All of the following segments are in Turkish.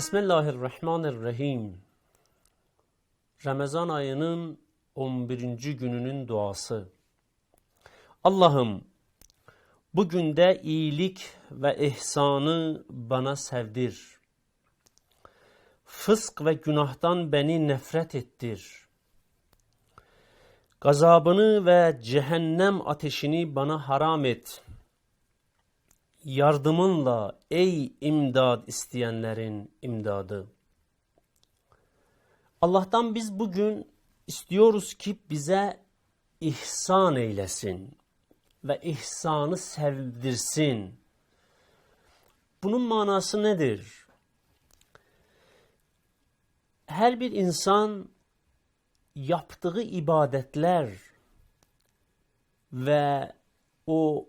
Bismillahirrahmanirrahim. Ramazan ayının 11. gününün duası. Allah'ım bugün de iyilik ve ihsanı bana sevdir. Fısk ve günahtan beni nefret ettir. Gazabını ve cehennem ateşini bana haram et. Yardımınla ey imdad isteyenlerin imdadı. Allah'tan biz bugün istiyoruz ki bize ihsan eylesin ve ihsanı sevdirsin. Bunun manası nedir? Her bir insan yaptığı ibadetler ve o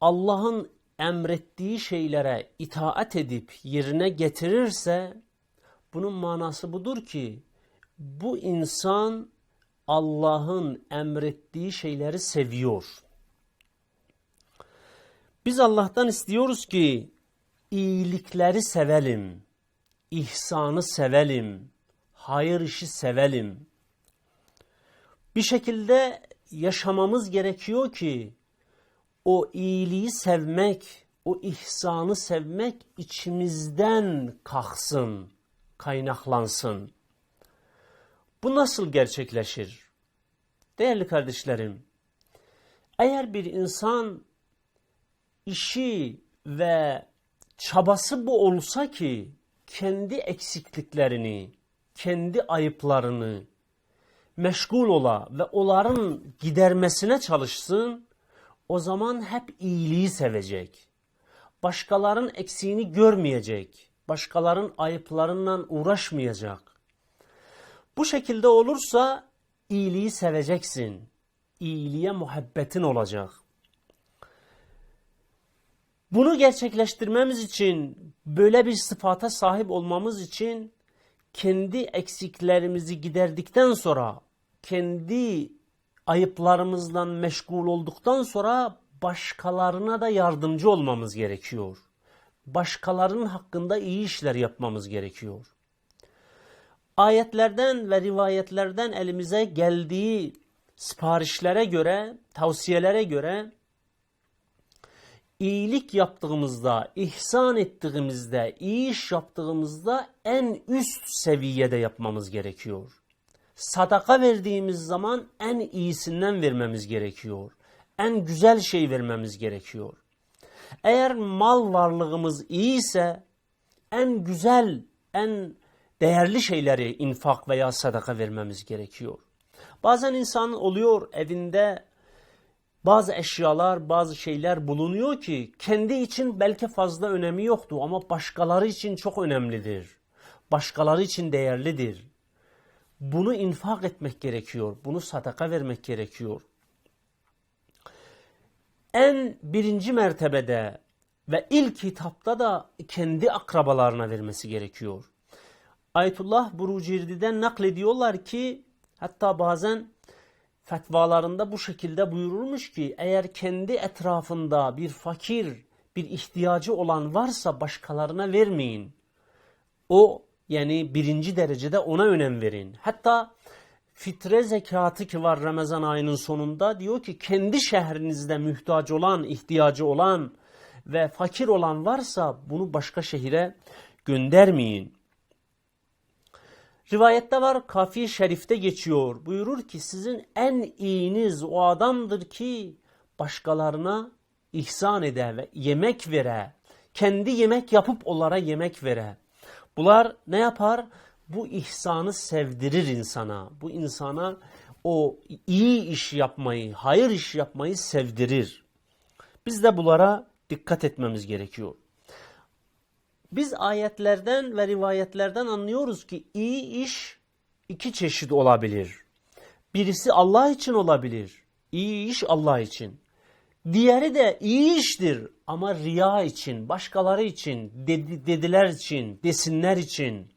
Allah'ın emrettiği şeylere itaat edip yerine getirirse bunun manası budur ki bu insan Allah'ın emrettiği şeyleri seviyor. Biz Allah'tan istiyoruz ki iyilikleri sevelim, ihsanı sevelim, hayır işi sevelim. Bir şekilde yaşamamız gerekiyor ki o iyiliği sevmek, o ihsanı sevmek içimizden kalksın, kaynaklansın. Bu nasıl gerçekleşir? Değerli kardeşlerim, eğer bir insan işi ve çabası bu olsa ki kendi eksikliklerini, kendi ayıplarını meşgul ola ve onların gidermesine çalışsın, o zaman hep iyiliği sevecek. Başkalarının eksiğini görmeyecek. Başkalarının ayıplarından uğraşmayacak. Bu şekilde olursa iyiliği seveceksin. İyiliğe muhabbetin olacak. Bunu gerçekleştirmemiz için, böyle bir sıfata sahip olmamız için kendi eksiklerimizi giderdikten sonra, kendi ayıplarımızdan meşgul olduktan sonra başkalarına da yardımcı olmamız gerekiyor. Başkalarının hakkında iyi işler yapmamız gerekiyor. Ayetlerden ve rivayetlerden elimize geldiği siparişlere göre, tavsiyelere göre iyilik yaptığımızda, ihsan ettiğimizde, iyi iş yaptığımızda en üst seviyede yapmamız gerekiyor. Sadaka verdiğimiz zaman en iyisinden vermemiz gerekiyor. En güzel şey vermemiz gerekiyor. Eğer mal varlığımız iyi ise en güzel, en değerli şeyleri infak veya sadaka vermemiz gerekiyor. Bazen insan oluyor evinde bazı eşyalar, bazı şeyler bulunuyor ki kendi için belki fazla önemi yoktu ama başkaları için çok önemlidir. Başkaları için değerlidir. Bunu infak etmek gerekiyor. Bunu sadaka vermek gerekiyor. En birinci mertebede ve ilk hitapta da kendi akrabalarına vermesi gerekiyor. Ayetullah Burucirdi'den naklediyorlar ki hatta bazen fetvalarında bu şekilde buyurulmuş ki eğer kendi etrafında bir fakir, bir ihtiyacı olan varsa başkalarına vermeyin. O yani birinci derecede ona önem verin. Hatta fitre zekatı ki var Ramazan ayının sonunda diyor ki kendi şehrinizde mühtaç olan, ihtiyacı olan ve fakir olan varsa bunu başka şehire göndermeyin. Rivayette var kafi şerifte geçiyor. Buyurur ki sizin en iyiniz o adamdır ki başkalarına ihsan ede ve yemek vere. Kendi yemek yapıp onlara yemek vere. Bunlar ne yapar? Bu ihsanı sevdirir insana. Bu insana o iyi iş yapmayı, hayır iş yapmayı sevdirir. Biz de bunlara dikkat etmemiz gerekiyor. Biz ayetlerden ve rivayetlerden anlıyoruz ki iyi iş iki çeşit olabilir. Birisi Allah için olabilir. İyi iş Allah için. Diğeri de iyi iştir ama riya için, başkaları için, dedi, dediler için, desinler için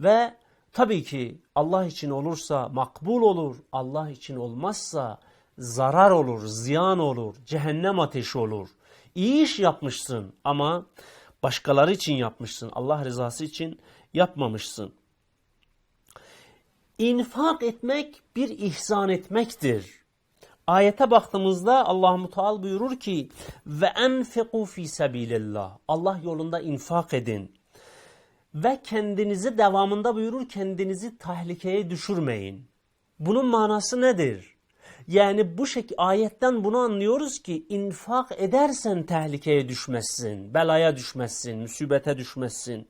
ve tabii ki Allah için olursa makbul olur, Allah için olmazsa zarar olur, ziyan olur, cehennem ateşi olur. İyi iş yapmışsın ama Başkaları için yapmışsın. Allah rızası için yapmamışsın. İnfak etmek bir ihsan etmektir. Ayete baktığımızda Allah Teala buyurur ki ve enfiku fi sabilillah. Allah yolunda infak edin. Ve kendinizi devamında buyurur kendinizi tehlikeye düşürmeyin. Bunun manası nedir? Yani bu şekilde ayetten bunu anlıyoruz ki infak edersen tehlikeye düşmezsin, belaya düşmezsin, musibete düşmezsin.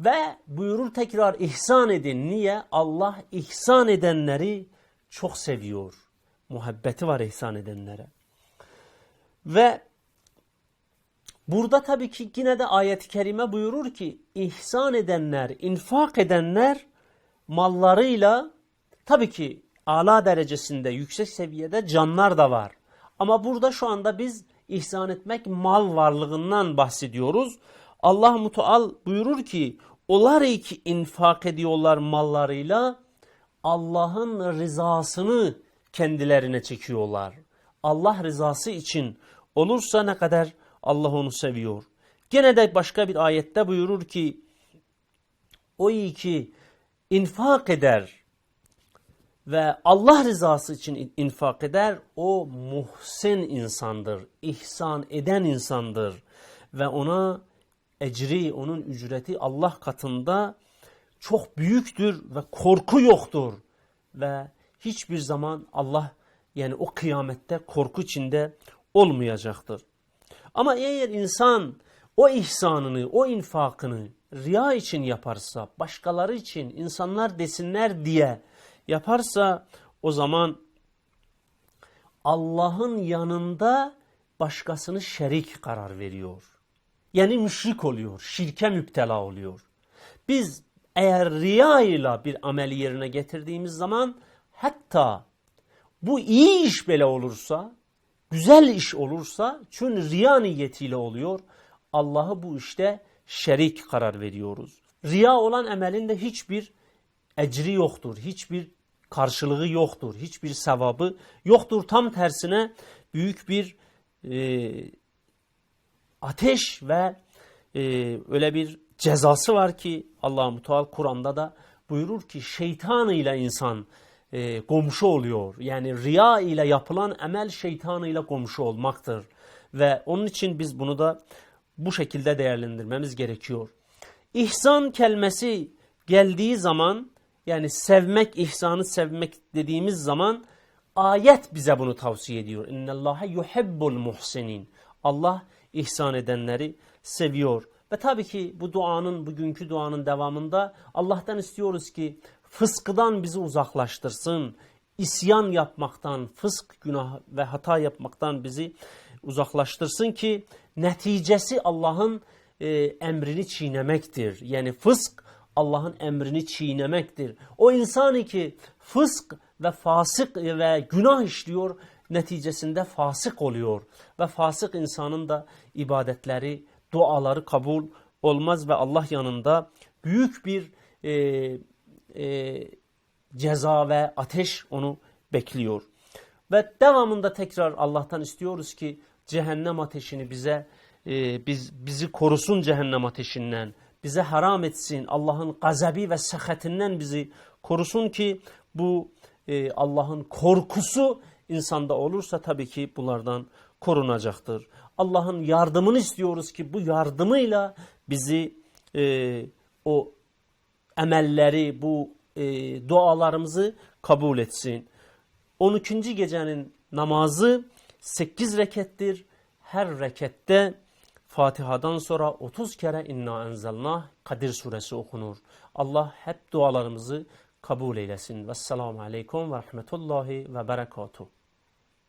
Ve buyurur tekrar ihsan edin. Niye? Allah ihsan edenleri çok seviyor. Muhabbeti var ihsan edenlere. Ve burada tabii ki yine de ayet-i kerime buyurur ki ihsan edenler, infak edenler mallarıyla tabii ki ala derecesinde, yüksek seviyede canlar da var. Ama burada şu anda biz ihsan etmek mal varlığından bahsediyoruz. Allah Muteal buyurur ki onlar ki infak ediyorlar mallarıyla Allah'ın rızasını kendilerine çekiyorlar. Allah rızası için olursa ne kadar Allah onu seviyor. Gene de başka bir ayette buyurur ki o iyi ki infak eder ve Allah rızası için infak eder o muhsen insandır, ihsan eden insandır ve ona ecri, onun ücreti Allah katında çok büyüktür ve korku yoktur. Ve hiçbir zaman Allah yani o kıyamette korku içinde olmayacaktır. Ama eğer insan o ihsanını, o infakını riya için yaparsa, başkaları için, insanlar desinler diye yaparsa o zaman Allah'ın yanında başkasını şerik karar veriyor. Yani müşrik oluyor, şirke müptela oluyor. Biz eğer riya ile bir ameli yerine getirdiğimiz zaman hatta bu iyi iş bile olursa, güzel iş olursa çünkü riya niyetiyle oluyor. Allah'ı bu işte şerik karar veriyoruz. Riya olan emelin de hiçbir ecri yoktur, hiçbir karşılığı yoktur, hiçbir sevabı yoktur. Tam tersine büyük bir e, ateş ve e, öyle bir cezası var ki Allah-u Muteal Kur'an'da da buyurur ki şeytan ile insan e, komşu oluyor. Yani riya ile yapılan emel şeytan ile komşu olmaktır. Ve onun için biz bunu da bu şekilde değerlendirmemiz gerekiyor. İhsan kelimesi geldiği zaman yani sevmek, ihsanı sevmek dediğimiz zaman ayet bize bunu tavsiye ediyor. İnnallâhe yuhibbul muhsinin. Allah ihsan edenleri seviyor. Ve tabii ki bu duanın, bugünkü duanın devamında Allah'tan istiyoruz ki fıskıdan bizi uzaklaştırsın. İsyan yapmaktan, fısk, günah ve hata yapmaktan bizi uzaklaştırsın ki neticesi Allah'ın e, emrini çiğnemektir. Yani fısk Allah'ın emrini çiğnemektir. O insan ki fısk ve fasık ve günah işliyor neticesinde fasık oluyor. Ve fasık insanın da ibadetleri, duaları kabul olmaz ve Allah yanında büyük bir e, e, ceza ve ateş onu bekliyor. Ve devamında tekrar Allah'tan istiyoruz ki cehennem ateşini bize e, biz bizi korusun cehennem ateşinden. Bize haram etsin. Allah'ın gazebi ve sehatinden bizi korusun ki bu e, Allah'ın korkusu insanda olursa tabii ki bunlardan korunacaktır. Allah'ın yardımını istiyoruz ki bu yardımıyla bizi e, o emelleri, bu e, dualarımızı kabul etsin. 12. gecenin namazı 8 rekettir. Her rekette Fatiha'dan sonra 30 kere inna enzelna Kadir suresi okunur. Allah hep dualarımızı kabul eylesin. Vesselamu aleyküm ve rahmetullahi ve berekatuhu.